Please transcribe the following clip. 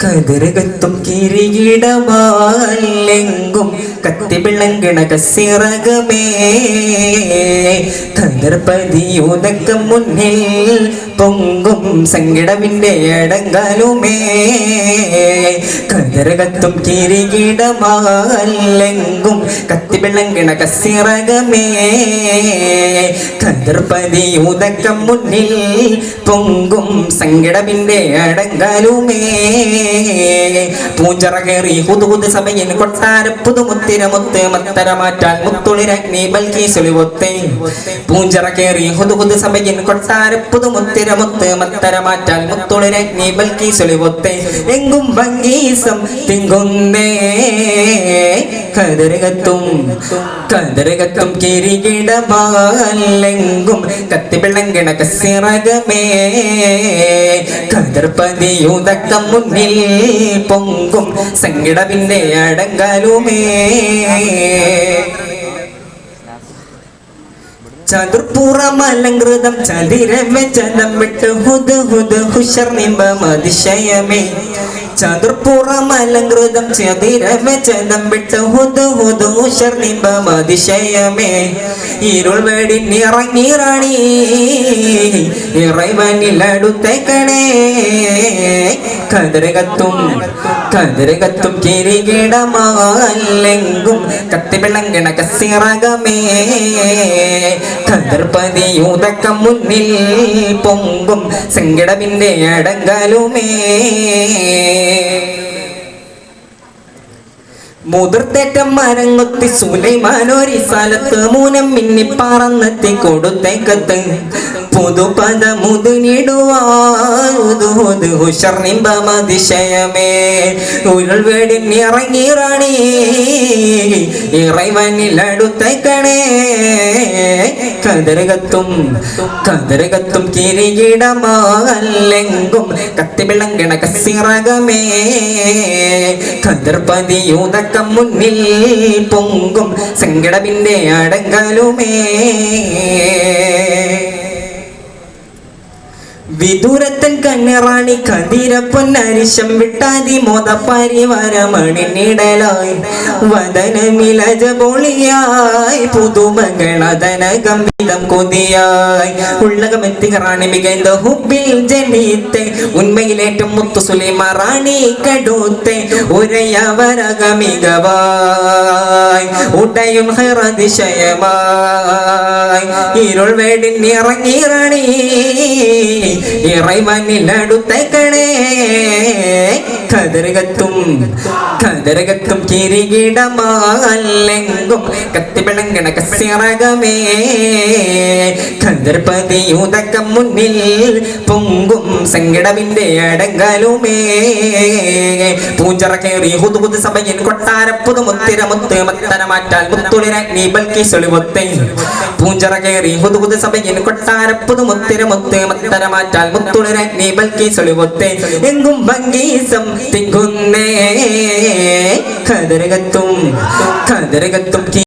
കതിരകത്തും കിരീടമാലെങ്കും കത്തിവിളങ്കണ കസിറകമേ കതിർപതിയുതക്ക മുന്നിൽ പൊങ്കും സങ്കടവിന്റെ അടങ്കാലുമേ കതിരകത്തും കിരീടമാലെങ്കും കത്തിവിളങ്കണ കസിറകമേ കതിർപതിയുതക്ക മുന്നിൽ പൊങ്കും സങ്കടവിന്റെ അടങ്കാലുമേ പൂഞ്ചറ കയറി ഹുതുഹുത് സമയൻ കൊട്ടാര പുതുമുത്തിര മുത്ത് മത്തര മാറ്റാൻ മുത്തുളിരഗ്നി ബൽക്കി സുളിവൊത്തേ. പൂഞ്ചറ കയറി ഹുതുഹുത് സമയൻ കൊട്ടാര പുതുമുത്തിര മുത്ത് മത്തര മാറ്റാൻ നീ ബൽക്കി സുളിവൊത്തെ. എങ്കും ഭംഗീസം തിങ്കുന്നേ. കതിരകത്തും കതിരകത്തും കിരികിടമാലെങ്കും കിണക്ക കസിറകമേ കതിർപ്പതിയുതക്കം മുന്നിൽ പൊങ്കും സങ്കടവിന്റെ അടങ്കലുമേ. ചതുർപ്പുറമലങ്കൃതം ചതിരമേ ചതം വിട്ട് ഹുദ് ഹുദ് ഹുഷർ നിമ്പം അതിശയമേ. ചതുർപൂറമലങ്കൃതം ചതിരമേ ചതം വിട്ട് ഹുദ് ഹുദ് ഹുഷർ നിമ്പം അതിശയമേ. ഇരുൾ വേടിനിറങ്ങിറണി ഇറവനിലടുത്തേക്കണേ കതിരകത്തും കതിരകത്തും കിരീടമാലെങ്കും കത്തിവിളങ്കണ കസിറകമേ. കതിർപ്പതിയുതക്കം മുന്നിൽ പൊങ്കും സങ്കടമിന്റെ അടങ്കലുമേ. മുതിർത്തേറ്റം മരങ്ങൊത്തി സുലൈമാനോരി സ്ഥലത്ത് മൂനം മിന്നി പറന്നെത്തി കൊടുത്തേക്കത്ത്. പുതുപദ മുതുനിടുവാതിശയമേ ഉരുൾ വേടിൻ ഇറങ്ങിറണി ഇറവനിൽ അടുത്തേക്കണേ കതിരകത്തും കതിരകത്തും കിരീടമാലെങ്കും കത്തിവിളങ്കണ കസിറകമേ കതിർപ്പതിയുതക്കം മുന്നിൽ പൊങ്കും സങ്കടമിന്റെ അടങ്കലുമേ. വിദൂരത്തൻ കണ്ണിറാണി കതിര പൊന്നരിശം വിട്ടാതി മോദ പരിവാരമണിനിടലായി വദനമിലജ പൊളിയായി പുതുമകളതന ഗംഭീരം കൊതിയായി ഉള്ളകമെത്തി മികൈந்த ഹുബിൽ ജനീത്തെ ഉന്മയിലേറ്റം മുത്തു സുലൈമ റാണി കടൂത്തെ. ഉരയവരക മികവായി ഉടയും ഹറതിശയമായി ഇരുൾ വേടിൻ അടുത്തേക്കണേ കതിരകത്തും കതിരകത്തും കിരീടമാലെങ്കും കത്തിവിളങ്കണ കസിറകമേ കതിർപ്പതിയുതക്കം മുന്നിൽ പൊങ്കും സങ്കടമിന്റെ അടങ്കലുമേ. പൂഞ്ചറ കയറി ഹുതുഹുത് സഭയിൽ കൊട്ടാര പുതുമുത്തിര മുത്ത് മത്തര മാറ്റാൽ മുത്തുളിരഗ്നി ബൽക്കി സുളിവൊത്തെ പൂഞ്ചറ കയറി ഹുതുഹുത് സഭയിൽ കൊട്ടാരപ്പുതു മുത്തിര മുത്ത് മത്തര മാറ്റാൽ മുത്തുളിരഗ്നി ബൽക്കി സൊളിവൊത്തെ. എങ്കും ഭംഗീസം തിങ്കുന്നേ. കതിരകത്തും കതിരകത്തും